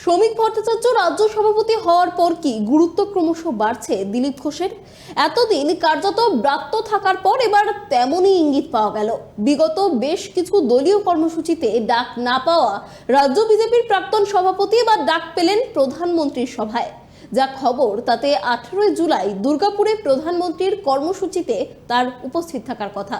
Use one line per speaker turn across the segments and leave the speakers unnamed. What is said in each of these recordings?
শ্রমিক ভট্টাচার্য রাজ্য সভাপতি হওয়ার পর কি গুরুত্ব ক্রমশ বাড়ছে দিলীপ ঘোষের? এতদিন কার্যত ব্রাত্য থাকার পর এবার তেমনই ইঙ্গিত পাওয়া গেল। বিগত বেশ কিছু দলীয় কর্মসূচিতে ডাক না পাওয়া রাজ্য বিজেপির প্রাক্তন সভাপতি এবার ডাক পেলেন প্রধানমন্ত্রীর সভায়। যা খবর, তাতে আঠেরোই জুলাই দুর্গাপুরে প্রধানমন্ত্রীর কর্মসূচিতে তার উপস্থিত থাকার কথা।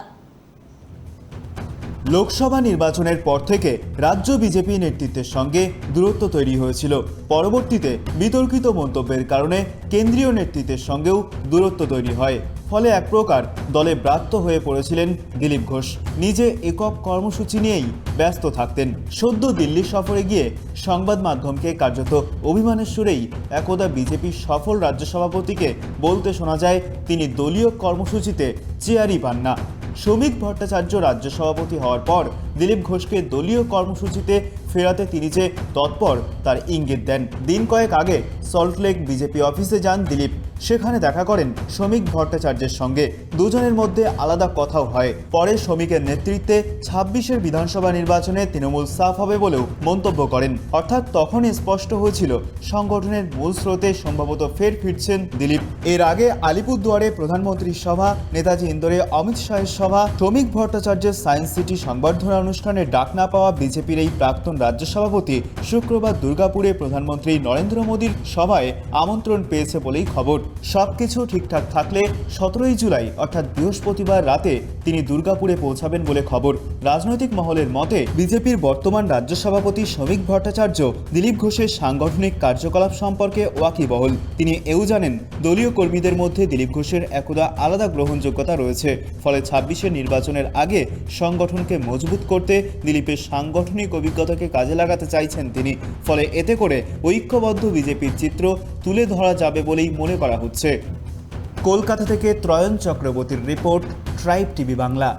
লোকসভা নির্বাচনের পর থেকে রাজ্য বিজেপি নেতৃত্বের সঙ্গে দূরত্ব তৈরি হয়েছিল। পরবর্তীতে বিতর্কিত মন্তব্যের কারণে কেন্দ্রীয় নেতৃত্বের সঙ্গেও দূরত্ব তৈরি হয়। ফলে এক প্রকার দলে ব্রাত্য হয়ে পড়েছিলেন দিলীপ ঘোষ। নিজে একক কর্মসূচি নিয়েই ব্যস্ত থাকতেন। সদ্য দিল্লি সফরে গিয়ে সংবাদ মাধ্যমকে কার্যত অভিমানের সুরেই একদা বিজেপির সফল রাজ্য সভাপতিকে বলতে শোনা যায়, তিনি দলীয় কর্মসূচিতে চেয়ারই পান না। শ্রমিক ভট্টাচার্য রাজ্য সভাপতি হওয়ার পর দিলীপ ঘোষকে দলীয় কর্মসূচিতে ফেরাতে তিনি যে তৎপর, তার ইঙ্গিত দেন। দিন কয়েক আগে সল্টলেক বিজেপি অফিসে যান দিলীপ। সেখানে দেখা করেন শ্রমিক ভট্টাচার্যের সঙ্গে। দুজনের মধ্যে আলাদা কথাও হয়। পরে শ্রমিকের নেতৃত্বে ছাব্বিশের বিধানসভা নির্বাচনে তৃণমূল সাফ হবে বলেও মন্তব্য করেন। অর্থাৎ তখনই স্পষ্ট হয়েছিল, সংগঠনের মূল স্রোতে সম্ভবত ফের ফিরছেন দিলীপ। এর আগে আলিপুরদুয়ারে প্রধানমন্ত্রীর সভা, নেতাজি ইন্দোরে অমিত শাহের সভা, শ্রমিক ভট্টাচার্যের সায়েন্স সিটি সংবর্ধনা অনুষ্ঠানে ডাক না পাওয়া বিজেপির এই প্রাক্তন রাজ্য সভাপতি শুক্রবার দুর্গাপুরে প্রধানমন্ত্রী নরেন্দ্র মোদীর সভায় আমন্ত্রণ পেয়েছে বলেই খবর। সবকিছু ঠিকঠাক থাকলে সতেরোই জুলাই, অর্থাৎ বৃহস্পতিবার রাতে তিনি দুর্গাপুরে পৌঁছাবেন বলে খবর। রাজনৈতিক মহলের মতে, বিজেপির বর্তমান রাজ্য সভাপতি শ্রমিক ভট্টাচার্য দিলীপ ঘোষের সাংগঠনিক কার্যকলাপ সম্পর্কে ওয়াকিবহল। তিনি এও জানেন, দলীয় কর্মীদের মধ্যে দিলীপ ঘোষের একদা আলাদা গ্রহণযোগ্যতা রয়েছে। ফলে ছাব্বিশের নির্বাচনের আগে সংগঠনকে মজবুত করতে দিলীপের সাংগঠনিক অভিজ্ঞতাকে কাজে লাগাতে চাইছেন তিনি। ফলে এতে করে ঐক্যবদ্ধ বিজেপির চিত্র তুলে ধরা যাবে বলেই মনে করা হচ্ছে। কলকাতা থেকে ত্রয়ন চক্রবর্তীর রিপোর্ট, ট্রাইব টিভি বাংলা।